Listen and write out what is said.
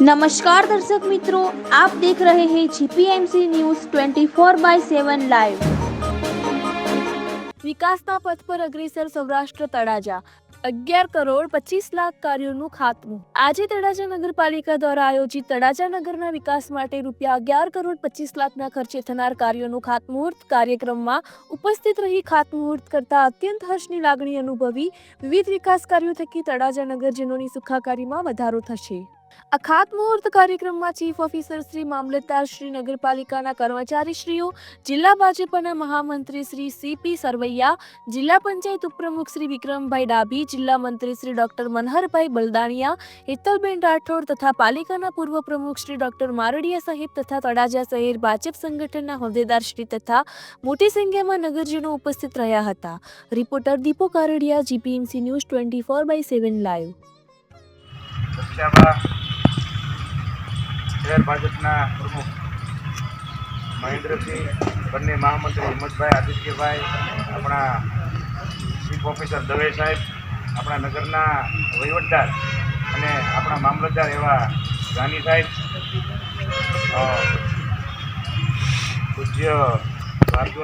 નમસ્કાર દર્શક મિત્રો આપ દેખ રહે હે GPMC news 24 by seven live વિકાસના પથ પર અગ્રેસર સૌરાષ્ટ્ર તળાજા. અગિયાર કરોડ પચીસ લાખ કાર્યોનું ખાતમું. આજે તળાજા નગરપાલિકા દ્વારા આયોજિત તળાજા નગરના વિકાસ માટે રૂપિયા અગિયાર કરોડ પચીસ લાખના ખર્ચે થનાર કાર્યોનું ખાતમુહૂર્ત કાર્યક્રમમાં ઉપસ્થિત રહી ખાતમુહૂર્ત કરતા અત્યંત હર્ષની લાગણી અનુભવી વિવિધ વિકાસ કાર્યો થકી તળાજા નગરજનોની સુખાકારીમાં વધારો થશે. આ ખાતમુહૂર્ત કાર્યક્રમમાં ચીફ ઓફિસર શ્રી મામલતદાર શ્રી નગરપાલિકાના કર્મચારીશ્રીઓ, જિલ્લા ભાજપના મહામંત્રી શ્રી સીપી સરવૈયા, જિલ્લા પંચાયત ઉપપ્રમુખ શ્રી વિક્રમભાઈ ડાભી, જિલ્લા મંત્રી શ્રી ડોક્ટર મનહરભાઈ બલદાણિયા હેતલબેન રાઠોડ તથા પાલિકાના પૂર્વ પ્રમુખ શ્રી ડોક્ટર મારડિયા સાહેબ તથા તળાજા શહેર ભાજપ સંગઠનના હોદ્દેદાર શ્રી તથા મોટી સંખ્યામાં નગરજનો ઉપસ્થિત રહ્યા હતા. Reporter Dipo Kardiya GPMC news twenty four by seven live શહેર ભાજપના પ્રમુખ મહેન્દ્રસિંહ, બંને મહામંત્રી હિંમતભાઈ, આદિત્યભાઈ, આપણા ચીફ ઓફિસર દવે સાહેબ, આપણા નગરના વહીવટદાર અને આપણા મામલતદાર એવા ગાંધી સાહેબ પૂજ્ય ભારદ્વાજ